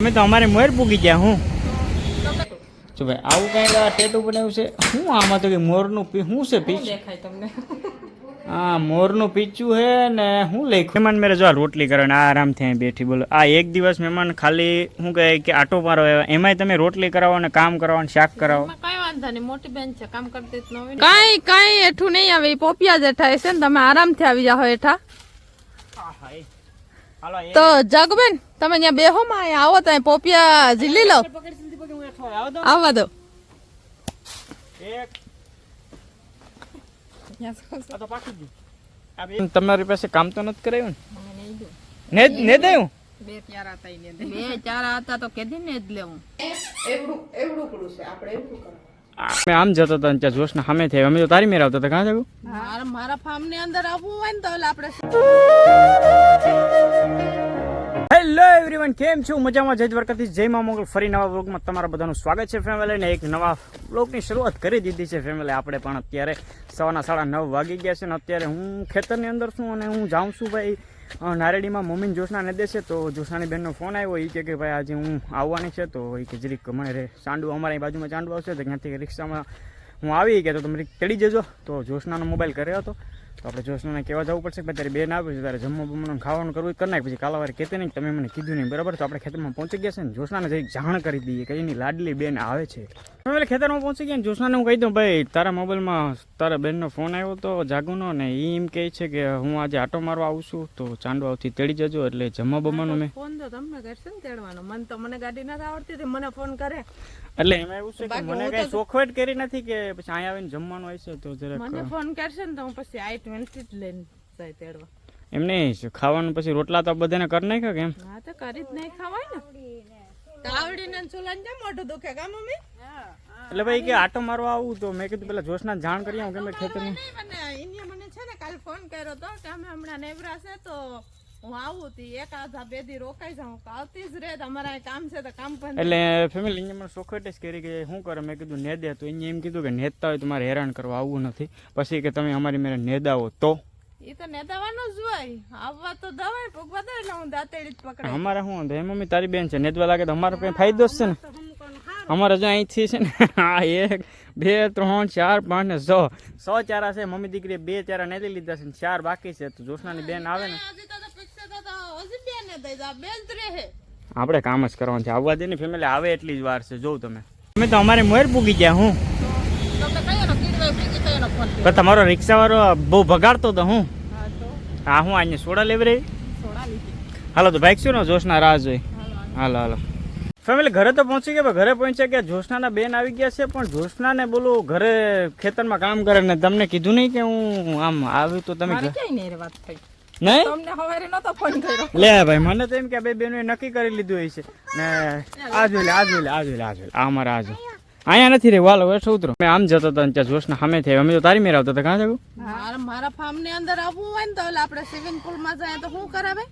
અમે તો અમારે મોર પૂગી ગયા હું. જો ભાઈ આવું કઈ ટેટુ બનાવ્યું છે? શું આમાં તો કે મોરનું પી શું છે પીચ? દેખાય તમને? હા મોરનું પીચું છે ને હું લઈ મહેમાન મેરે જો આ રોટલી કરે ને આ આરામથી અહીં બેઠી બોલો. આ એક દિવસ મહેમાન ખાલી શું કહે કે આટો મારો આવ્યા એમાંય તમે રોટલી કરાવો ને કામ કરાવો ને શાક કરાવો. કઈ વાંધો નહીં મોટી બેન છે કામ કરતી જ ન કઈ કઈ એઠું નહીં આવે પોપિયા જેઠા છે ને તમે આરામથી આવી જાઓ એઠા હાલો તો જગબેન તમે અહીંયા બેહો માં અહીંયા આવો તો પોપિયા ઝીલી લો. આવવા દો. તમારી પાસે કામ તો નથી કરાયું ને? ને ને દઉં બે ચાર હતા તો કેદી ને જ લેવું. અમે આમ જતો હતા ત્યાં જોશ જોશના સામે થઈ અમે તો તારી મેર આવતા હતા. કાં જવું મારા ફાર્મની અંદર આવવું હોય ને તો આપણે હેલો એવરીવન કેમ છો? મજામાં? જય દ્વારકાથી જય મા મોગલ ફરી નવા વ્લોગમાં તમારા બધાનું સ્વાગત છે ફેમિલી ને. એક નવા વ્લોગની શરૂઆત કરી દીધી છે ફેમિલી આપણે પણ અત્યારે સવારના સાડા નવ વાગી ગયા છે ને અત્યારે હું ખેતરની અંદર છું અને હું જાઉં છું ભાઈ. નારેડીમાં મમ્મીને જોશના નદે છે, તો જોશાની બહેનનો ફોન આવ્યો એ કે ભાઈ આજે હું આવવાની છે, તો એ કે જરીક મને ચાંડુ અમારી બાજુમાં ચાંડુ આવશે, તો ત્યાંથી રિક્ષામાં હું આવી કે તો તમે ચડી જજો. તો જોશનાનો મોબાઈલ કર્યો હતો. તો આપણે જોશનાને કહેવા જવું પડશે કે ત્યારે તારી બેન આવે છે ત્યારે જમવા બમવાનું ખાવાનું કરવું કરી નાખ પછી કાલાવારે કહેતી નહીં તમે મને કીધું નહીં બરાબર? તો આપણે ખેતરમાં પહોંચી ગયા છે ને જોશનાને જઈ જાણ કરી દઈએ કે એની લાડલી બેન આવે છે. એટલે ખેતરમાં પહોંચી ગયા જોશનાને હું કહી દઉં ભાઈ તારા મોબાઈલમાં તારા બેનનો ફોન આવ્યો તો જાગુનો ને એ એમ કહે છે કે હું આજે આટો મારવા આવું છું તો ચાંદવાવથી તેડી જજો એટલે જમવા બમવાનું મેં. ફોન તો તમને કરશે ને તેડવાનો. મને તો મને ગાડી નથી આવડતી હતી મને ફોન કરે. એટલે એમાં એવું છે કે મને કઈ ચોખવટ કરી નથી કે પછી અહીંયા આવીને જમવાનું હશે તો જરાક મને ફોન કરશે ને તો હું પછી આઈ ટ્વેન્ટી જ લઈને જાય તેડવા. એમ નહીં ખાવાનું પછી રોટલા તો બધાને કરી નાખ્યા કે એમ? હા તો કરી જ નહીં ખાવાય ને. તાવડીને ચૂલાને કેમ મોઢું દુખે કા મમ્મી? એટલે ભાઈ કે આટો મારવા આવું તો મેં કીધું પેલા જોશના જાણ કરી આવું કે મેં ખેતરમાં નહીં, મને મને છે ને કાલે ફોન કર્યો તો કે અમે હમણાં નેવરા છે તો હું આવું તી એક આધા બે દી રોકાઈ જાઉં. આવતી જ રે તમારા અહીં કામ છે તો કામ પણ એટલે ફેમિલી અહીંયા મને સોખવટ જ કરી કે શું કરે? મેં કીધું નેદે તો અહીંયા એમ કીધું કે નેતા હોય તો મારે હેરાન કરવા આવવું નથી. પછી કે તમે અમારી મેરે નેદાવો તો? એ તો નેદાવાનું જ હોય. આવવા તો દવાય પગવા દે એટલે હું દાંતેડી જ પકડે અમારે શું એ મમ્મી તારી બેન છે નેદવા લાગે તો અમારો કંઈ ફાયદો જ છે ને? હું અમારે જો અહીંથી છે ને આ એક બે ત્રણ ચાર પાંચ ને સો. સો ચારા છે મમ્મી દીકરીએ બે ચારા નેદી લીધા છે ને ચાર બાકી છે. તો જોશનાની બેન આવે ને. આપણે કામ જ કરવાનું છે. આવવા દે ને ફેમિલી આવે એટલી જ વાર છે. જોઉં તમે. અમે તો અમારે મોર પૂગી ગયા હું? તો તમારો રિક્ષાવાળો બહુ ભગાડતો હતો હું? હા હું અહીંયા સોડા લેવી રહી હાલો તો ભાઈ શું ને જોશના રાહ જોઈ? હાલો હાલો. ફેમિલી ઘરે તો પહોંચી ગયા ઘરે પહોંચ્યા કે જોશનાના બેન આવી ગયા છે પણ જોશનાને બોલું ઘરે ખેતરમાં કામ કરે ને તમને કીધું નહીં કે હું આમ આવ્યું તો તમે ક્યાંય નહીં વાત થઈ. નહીં તમને સવારે નતો ફોન કર્યો. લે ભાઈ મને તો એમ કે બે બેનોએ નક્કી કરી લીધું હોય છે ને આ લે આ લે આ લે આ આ અમારા આ જો અહીંયા નથી રે વાલો વેઠો ઉતરો. મેં આમ જતો હતો ને ત્યાં સામે થઈ અમે તો તારી મેર આવતા હતા. કાં મારા મારા ફાર્મની અંદર આવવું હોય ને તો આપણે સ્વિમિંગ પુલમાં જાય તો શું કરાવે?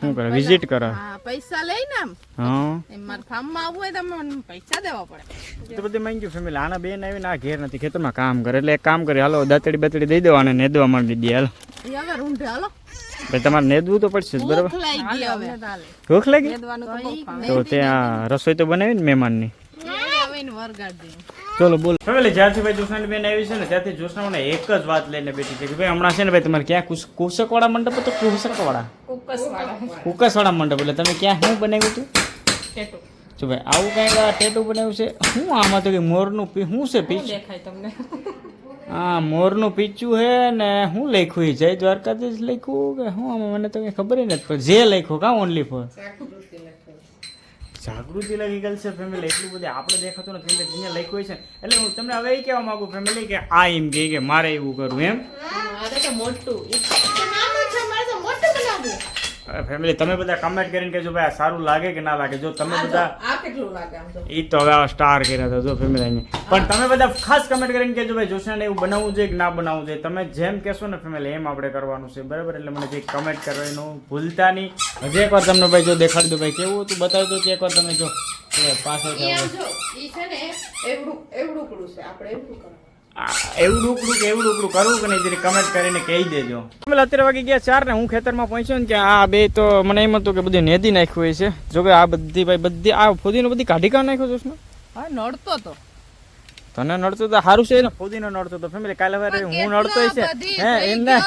શું કરે વિઝિટ કરે પૈસા લઈને આમ. હા. એમ મારા ફાર્મમાં આવવું હોય તો મને પૈસા દેવા પડે. તો બધી માંગ્યું ફેમિલી આના બેન આવીને આ ઘેર નથી ખેતરમાં કામ કરે. એટલે એક કામ કરી. હાલો દાતડી બાતડી દઈ દેવા અને નેદવા માંડી દે હાલો. હવે તમારે નેદવું તો પડશે બરાબર? ભૂખ લાગી? હવે તો બહુ ફાવે. તો ત્યાં રસોઈ તો બનાવી ને મહેમાનની હવે ચલો બોલો. ફેમિલી જ્યારથી ભાઈ જોશનાની બેન આવી છે ને ત્યાંથી જોશના એક જ વાત લઈને બેઠી છે કે ભાઈ હમણાં છે ને ભાઈ તમારે ક્યાં કુશક વાળા મંડપ તો કુકસ વાળા કુકસવાળા. મંડપ એટલે તમે ક્યાં શું બનાવ્યું હતું? ટેટુ. જો ભાઈ આવું કંઈક ટેટુ બનાવ્યું છે? શું આમાં તો કે મોરનું પી શું છે પીચ દેખાય તમને? હા મોરનું પીચું છે ને હું લખ્યું એ જય દ્વારકાધીશ લખ્યું કે હું? આમાં મને તો કંઈ ખબર નથી પણ જે લખ્યું કા ઓનલી ફોર જાગૃતિ લગી ગયેલ છે ફેમિલી એટલું બધું આપણે દેખાતું નથી. એટલે જેને લખ્યું હોય છે એટલે હું તમને હવે એ કહેવા માંગુ ફેમિલી કે આ એમ કહે કે મારે એવું કરવું એમ. મોટું નાનું છે મારે તો મોટું બનાવવું ફેમિલી તમે બધા કમેન્ટ કરીને કહેજો ભાઈ આ સારું લાગે કે ના લાગે? જો તમે બધા આ કેટલું લાગે આમ તો? એ તો હવે સ્ટાર કર્યા હતા જો ફેમિલી અહીંયા. પણ તમે બધા ખાસ કમેન્ટ કરીને કહેજો ભાઈ જોશને એવું બનાવવું જોઈએ કે ના બનાવવું જોઈએ? તમે જેમ કહેશો ને ફેમિલી એમ આપણે કરવાનું છે. બરાબર? એટલે મને જે કમેન્ટ કરવાનું ભૂલતા નહીં. હજી એકવાર તમને ભાઈ જો દેખાડી દો ભાઈ કેવું હતું બતાવી દો કે એકવાર તમે જો. પાછળ ઈ છે ને એવડું એવડું છે. આપણે એવડું કરવાનું. એવું ડુકડું કે એવું ડુકડું કરવું કે નહીં જરી કમેન્ટ કરીને કહી દેજો. એટલે અત્યારે વાગી ગયા ચાર ને હું ખેતરમાં પહોંચ્યો ને કે આ બે તો મને એમ હતું કે બધી નેદી નાખ્યું હોય છે. જો કે આ બધી ભાઈ બધી આ ફુદીનો બધી કાઢી કાઢ નાખ્યો જોશ હા નડતો તો. તને નડતો તો સારું છે ને ફુદીનો નડતો તો. ફેમિલી કાલે વારે હું નડતો છે હે એમ ના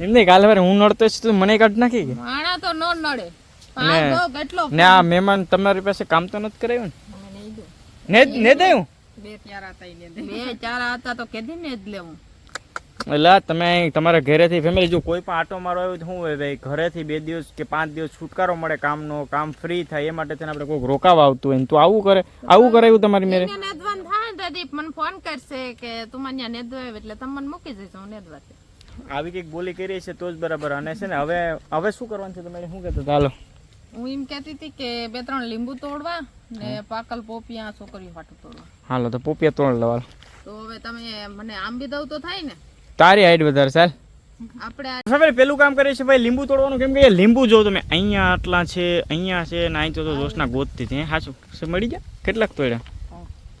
એમ નહીં કાલે વારે હું નડતો છે તો મને કાઢ નાખી કે? માણા તો ન નડે. ને- આ ને આ મહેમાન તમારી પાસે કામ તો નથી કરાવ્યું ને? ને ને દેવું બે ચાર બે ચાર હતા તો કેદી ને જ લેવું. એટલે તમે તમારા ઘરેથી ફેમિલી જો કોઈ પણ આટો મારો આવ્યો તો શું હોય ભાઈ? ઘરેથી બે દિવસ કે પાંચ દિવસ છુટકારો મળે કામનો કામ ફ્રી થાય એ માટે થઈને આપણે કોઈક રોકાવા આવતું હોય તો તું આવું કરે આવું કરાવ્યું તમારી મેરે? નેદવાન થાય પ્રદીપ મને ફોન કરશે કે તું મને ત્યાં નેદવા આવે એટલે તમે મને મૂકી જઈશ હું નેદવા આવી. કંઈક બોલી કરી છે તો જ બરાબર. અને છે ને હવે હવે શું કરવાનું છે તમે શું કહેતો ચાલો હું એમ કહેતી હતી કે બે ત્રણ લીંબુ તોડવા ને પાકલ પોપિયા છોકરીઓ હાટું તોડવા. હાલો તો પોપિયા તોડ લેવા તો હવે તમે મને આંબી દઉં તો થાય ને? તારી હાઈટ વધારે ચાલ આપણે હવે પેલું કામ કરે છે ભાઈ લીંબુ તોડવાનું કેમ કે લીંબુ જો તમે અહીંયા આટલા છે અહીંયા છે ને અહીં તો તો જોશના ગોતતી હતી સાચું મળી ગયા? કેટલાક તોડ્યા?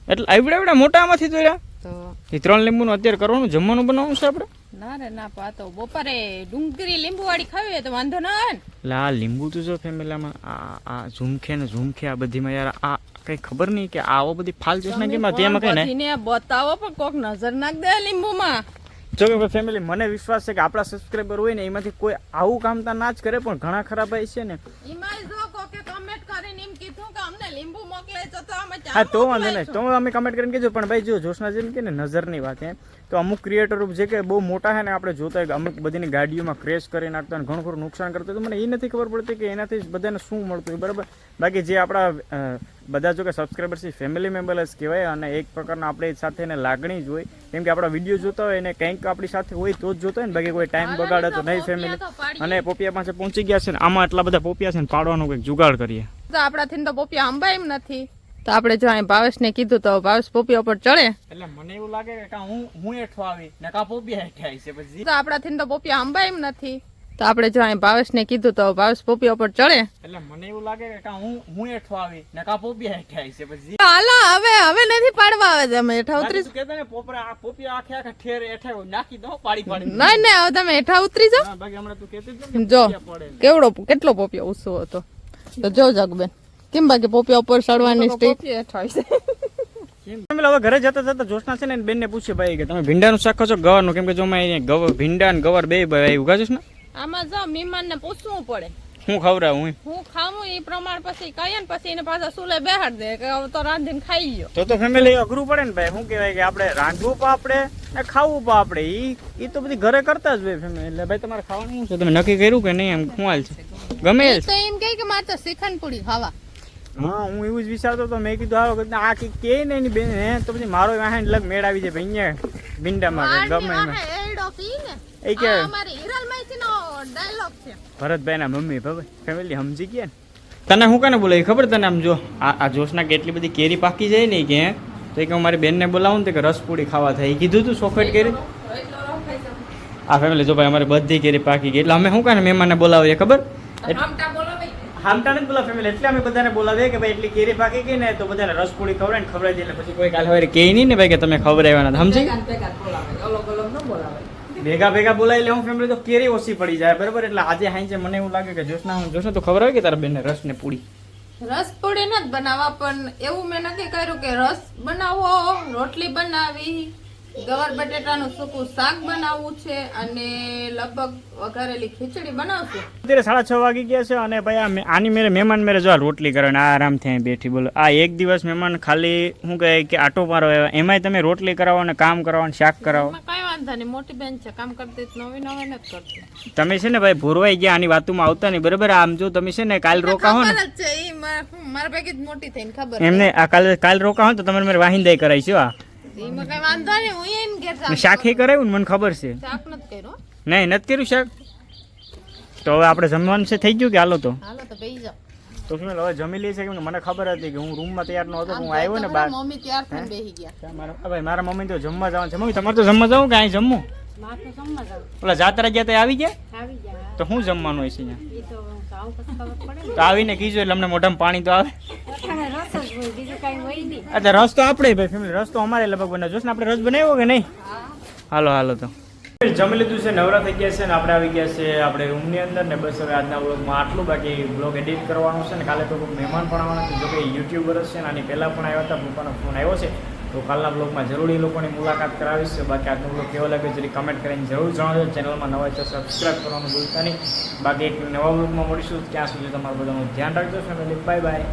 એટલે આવડા આવડા મોટામાંથી તોડ્યા? તો એ ત્રણ લીંબુનું અત્યારે કરવાનું જમવાનું બનાવવાનું છે આપણે? ના રે ના પા તો બપોરે ડુંગળી લીંબુ વાળી ખાવી હોય તો વાંધો ના આવે ને. એટલે લીંબુ તો જો ફેમિલીમાં આ આ ઝુમખે ને ઝુમખે આ બધીમાં યાર આ કઈ ખબર નહીં કે આવો બધી ફાલ જોશના કેમ તેમાં કઈ નહીં. બતાવો પણ કોક નજર નાખ દે લીંબુમાં. જો કે ફેમિલી મને વિશ્વાસ છે કે આપણા સબસ્ક્રાઈબર હોય ને એમાંથી કોઈ આવું કામ તો ના જ કરે પણ ઘણા ખરા ભાઈ છે ને. એમાં જો એમ કીધું કે અમને લીંબુ મોકલે છે તો અમે ચા હા તો વાંધો નહીં. તો અમે કમેન્ટ કરીને કહેજો પણ ભાઈ જો જોશના જેમ કે ને નજરની વાત હે તો અમુક ક્રિએટર જે કે બહુ મોટા છે ને આપણે જોતા હોય અમુક બધીની ગાડીઓમાં ક્રેશ કરી નાખતા અને ઘણું ખરું નુકસાન કરતા તો મને એ નથી ખબર પડતી કે એનાથી બધાને શું મળતું હોય બરાબર? બાકી જે આપણા બધા જો કે સબસ્ક્રાઈબર્સ ફેમિલી મેમ્બર્સ કહેવાય અને એક પ્રકારના આપણે સાથે એને લાગણી જ હોય. કેમ કે આપણા વીડિયો જોતા હોય ને કંઈક આપણી સાથે હોય તો જ જોતા હોય ને બાકી કોઈ ટાઈમ બગાડે તો નહીં ફેમિલી અને પોપિયા પાસે પહોંચી ગયા છે ને આમાં આટલા બધા પોપિયા છે ને પાડવાનો કંઈક જુગાડ કરીએ. તો આપણાથી તો પોપિયા અંબાય એમ નથી. તો આપણે જો અહીં ભાવેશને કીધું તો ભાવેશ પોપિયા ઉપર ચડે. એટલે મને એવું લાગે કે હું હું હેઠો આવી ને કા પોપિયા હેઠે આવી છે પછી. તો આપણાથી તો પોપિયા અંબાય એમ નથી. તો આપણે જો અહીં ભાવેશને કીધું તો ભાવેશ પોપિયા ઉપર ચડે. એટલે મને એવું લાગે કે હું હું હેઠો આવી ને કા પોપિયા હેઠે આવી છે પછી. હાલો હવે હવે નથી પાડવા આવે તમે હેઠા ઉતરી કે ને પોપરા આ પોપિયા આખે આખે ઠેર હેઠે નાખી દો પાડી પાડી. નહીં નહીં હવે તમે હેઠા ઉતરી જાઓ. બાકી હમણાં તું કહેતી જ. કેવડો કેટલો પોપિયા ઉસો હતો. તો જો જગબેન કેમ બાકી પોપિયા ઉપર ચડવાની સ્ટેજ કેમ? હવે ઘરે જતા જતા જોશના છે ને બેન ને પૂછે ભાઈ કે તમે ભીંડાનું શાક છો ગવારનું. કેમ કે જો મેં ભીંડા ને ગવાર બે ભાઈ ઉગાજશ ને આમાં જો મહેમાન ને પૂછવું પડે. હું ખવડાવું હું હું ખાવું એ પ્રમાણ પછી કહીએ ને પછી એને પાછા સુલે બેહાડ દે કે હવે તો રાંધીને ખાઈ ગયો. તો તો ફેમિલી અઘરું પડે ને ભાઈ. શું કહેવાય કે આપણે રાંધવું પણ આપણે ને ખાવું પણ આપણે. એ એ તો બધી ઘરે કરતા જ હોય ફેમિલી એટલે ભાઈ તમારે ખાવાનું શું છે? તમે નક્કી કર્યું કે નહીં એમ? શું હાલ છે. ગમે તો એમ કહે કે મારે તો શ્રીખંડ પૂરી ખાવા. હા હું એવું જ વિચારતો તો મેં કીધું આવો કીધું આ કે કે નહીં એની બેન હે? તો પછી મારો વાહન લગ મેળ આવી જાય ભાઈ અહીંયા ભીંડામાં. ગમે એમાં એડો પી ને. એ કે અમારી હિરલ માઈથી ડાયલોગ છે. ભરતભાઈના મમ્મી ભાઈ ફેમિલી સમજી ગયા ને? તને હું કને બોલાવી? ખબર તને આમ જો આ આ જોશના કેટલી બધી કેરી પાકી જાય ને કે તો કે હું મારી બેનને બોલાવું ને તો કે રસપૂડી ખાવા થાય. કીધું તું સોફેટ કેરી? આ ફેમિલી જો ભાઈ અમારી બધી કેરી પાકી ગઈ. એટલે અમે શું કાને મહેમાનને બોલાવીએ ખબર? હામટા નથી બોલા ફેમિલી એટલે અમે બધાને બોલાવીએ કે ભાઈ એટલી કેરી પાકી ગઈ ને તો બધાને રસપુડી ખવડાય ને ખવડાવી દે. એટલે પછી કોઈ કાલે હવે કહે નહીં ને ભાઈ કે તમે ખવડાવ્યા નથી. સમજી? ભેગા ભેગા બોલાવી લે, હું ફેમિલી તો કેરી ઓછી પડી જાય, બરાબર? એટલે આજે હાઈ મને એવું લાગે કે જોશના હું જોશના તો ખબર હોય કે તારા બેનને રસ ને પૂડી રસ પૂરી નથી બનાવવા, પણ એવું મેં નક્કી કર્યું કે રસ બનાવો, રોટલી બનાવી. ગવાર બટેટાનું સૂકું શાક બનાવવું છે અને લગભગ વઘારેલી ખીચડી બનાવશું. અત્યારે સાડા છ વાગી ગયા છે અને ભાઈ આ આની મેરે મહેમાન મેરે જો આ રોટલી કરે ને આ આરામથી અહીં બેઠી બોલો. આ એક દિવસ મહેમાન ખાલી શું કહે કે આટો મારો આવ્યો એમાંય તમે રોટલી કરાવો ને કામ કરાવો ને શાક કરાવો. કઈ વાંધો નહીં મોટી બેન છે કામ કરતી નવી નવી નથી કરતી. તમે છે ને ભાઈ ભૂરવાઈ ગયા આની વાતોમાં આવતા નહીં બરાબર? આમ જો તમે છે ને કાલ રોકાવો ને માર- ભેગી મોટી થઈને ખબર એમને આ કાલે કાલ રોકાવો તો તમારે મારે વાહિંદાઈ કરાવી છે આ. એમાં કઈ વાંધો નહીં હું એને ઘેર શાક. એ કરાવ્યું ને મને ખબર છે. શાક નથી કર્યું. નહીં નથી કર્યું શાક? તો હવે આપણે જમવાનું છે થઈ ગયું કે હાલો તો? હાલો તો બેસી જાઓ. તો શું હવે જમી લે છે કે મને ખબર હતી કે હું રૂમમાં તૈયાર નહોતો હું આવ્યો ને બહાર મમ્મી ત્યાર થઈને બેહી ગયા. મારા ભાઈ મારા મમ્મી તો જમવા જવાનું છે. મમ્મી તમારે તો જમવા જવું કે અહીં જમવું? ઓલા જાત્રા ગયા તો આવી ગયા? આવી તો શું જમવાનું હોય છે અહીંયા? તો સાવ પછી ખબર પડે તો આવીને કીજો એટલે અમને મોઢામાં પાણી તો આવે. અચ્છા રસ તો આપણે ભાઈ ફેમિલી રસ તો અમારે લગભગ બનાવ જોશ ને આપણે રસ બનાવ્યો કે નહીં? હાલો હાલો તો. જમી લીધું છે નવરા થઈ ગયા છે ને આપણે આવી ગયા છે આપણે રૂમની અંદર ને બસ હવે આજના બ્લોગમાં આટલું. બાકી બ્લોગ એડિટ કરવાનું છે ને કાલે તો મહેમાન પણ આવવાના છે. જો કે યુટ્યુબર છે ને આની પહેલાં પણ આવ્યા હતા પપ્પાનો ફોન આવ્યો છે. તો કાલના બ્લોગમાં જરૂરી લોકોની મુલાકાત કરાવીશ. બાકી આજનો બ્લોગ કેવો લાગે જરી કમેન્ટ કરીને જરૂર જણાવજો. ચેનલમાં નવા છે સબસ્ક્રાઈબ કરવાનું ભૂલતા નહીં. બાકી એક નવા બ્લોગમાં મળીશું. ત્યાં સુધી તમારું બધાનું ધ્યાન રાખજો. Family bye bye